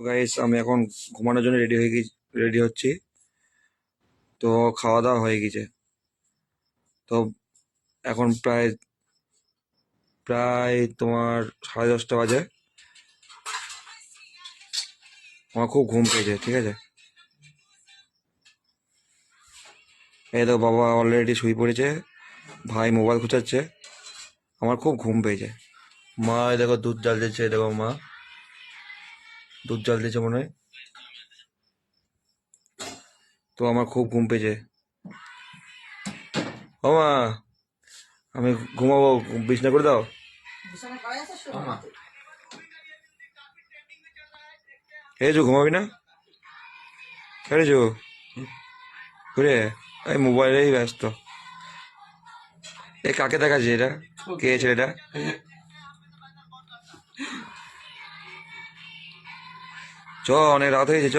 Guys আমি এখন ঘুমানোর জন্য রেডি হয়ে গেছি রেডি হচ্ছি। তো খাওয়া দাওয়া হয়ে গেছে। তো এখন প্রায় প্রায় তোমার সাড়ে দশটা বাজে। আমার খুব ঘুম পেয়েছে, ঠিক আছে? এই তো বাবা অলরেডি শুয়ে পড়েছে, ভাই মোবাইল খুঁচাচ্ছে। আমার খুব ঘুম পেয়েছে। মা দেখো দুধ জাল দিচ্ছে দেখো মা। দুধ জাল দিচ্ছে মনে হয়। তো আমার খুব ঘুম পেয়েছে। ও মা আমি ঘুমাবো বিছনা করে দাও। করা। এই যে ঘুমাবি না? কেন যো ঘুরে এই মোবাইলেই ব্যস্ত। এই কাকে দেখাচ্ছে এটা? কে ছেলেটা? চ অনেক রাত হয়েছে চ।